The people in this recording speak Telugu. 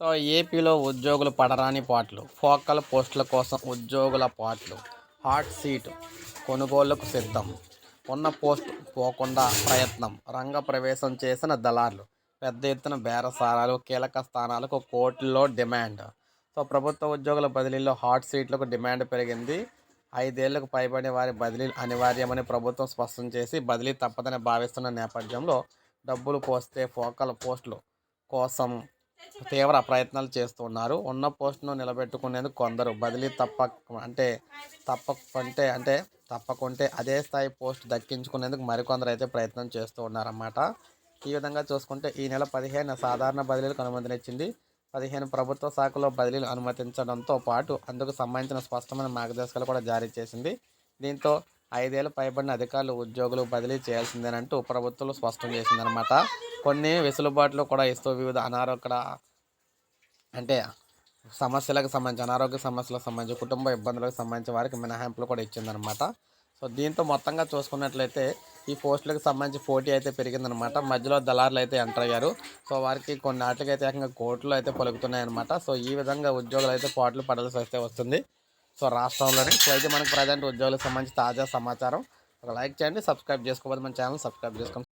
సో ఏపీలో ఉద్యోగులు పడరాని పాటలు ఫోకల్ పోస్టుల కోసం ఉద్యోగుల పాటలు హాట్ సీట్ కొనుగోళ్ళకు సిద్ధం ఉన్న పోస్ట్ పోకుండా ప్రయత్నం రంగ ప్రవేశం చేసిన దళార్లు పెద్ద ఎత్తున బేరసారాలు కీలక స్థానాలకు కోర్టులో డిమాండ్. సో ప్రభుత్వ ఉద్యోగుల బదిలీలో హాట్ సీట్లకు డిమాండ్ పెరిగింది. ఐదేళ్ళకు పైబడిన వారి బదిలీ అనివార్యమని ప్రభుత్వం స్పష్టం చేసి బదిలీ తప్పదని భావిస్తున్న నేపథ్యంలో డబ్బులు పోస్తే ఫోకల్ పోస్టులు కోసం తీవ్ర ప్రయత్నాలు చేస్తున్నారు ఉన్న పోస్టును నిలబెట్టుకునేందుకు కొందరు బదిలీ తప్ప అంటే తప్పకుంటే అంటే తప్పకుంటే అదే స్థాయి పోస్ట్ దక్కించుకునేందుకు మరికొందరు అయితే ప్రయత్నం చేస్తూ ఉన్నారన్నమాట. ఈ విధంగా చూసుకుంటే ఈ నెల పదిహేను సాధారణ బదిలీలకు అనుమతినిచ్చింది. పదిహేను ప్రభుత్వ శాఖలో బదిలీలు అనుమతించడంతో పాటు అందుకు సంబంధించిన స్పష్టమైన మార్గదర్శకాలు కూడా జారీ చేసింది. దీంతో ఐదేళ్ళు పైబడిన అధికారులు ఉద్యోగులు బదిలీ చేయాల్సిందేనంటూ ప్రభుత్వం స్పష్టం చేసిందనమాట కొన్ని వెసులుబాట్లు కూడా ఇస్తూ వివిధ అనారోగ్య అంటే సమస్యలకు సంబంధించి అనారోగ్య సమస్యలకు సంబంధించి కుటుంబ ఇబ్బందులకు సంబంధించి వారికి మినహాయింపులు కూడా ఇచ్చిందనమాట సో దీంతో మొత్తంగా చూసుకున్నట్లయితే ఈ పోస్టులకు సంబంధించి పోటీ అయితే పెరిగిందనమాట మధ్యలో దళారులు అయితే ఎంటర్ అయ్యారు. సో వారికి కొన్ని ఆటలకి అయితే ఏకంగా కోర్టులు అయితే పలుకుతున్నాయన్నమాట. సో ఈ విధంగా ఉద్యోగులు అయితే పాటలు పడాల్సి అయితే వస్తుంది. సో రాష్ట్రంలోని. సో అయితే మనకు ప్రజెంట్ ఉద్యోగులకు సంబంధించి తాజా సమాచారం. ఒక లైక్ చేయండి సబ్స్క్రైబ్ చేసుకోవద్దు మన ఛానల్ సబ్స్క్రైబ్ చేసుకోండి.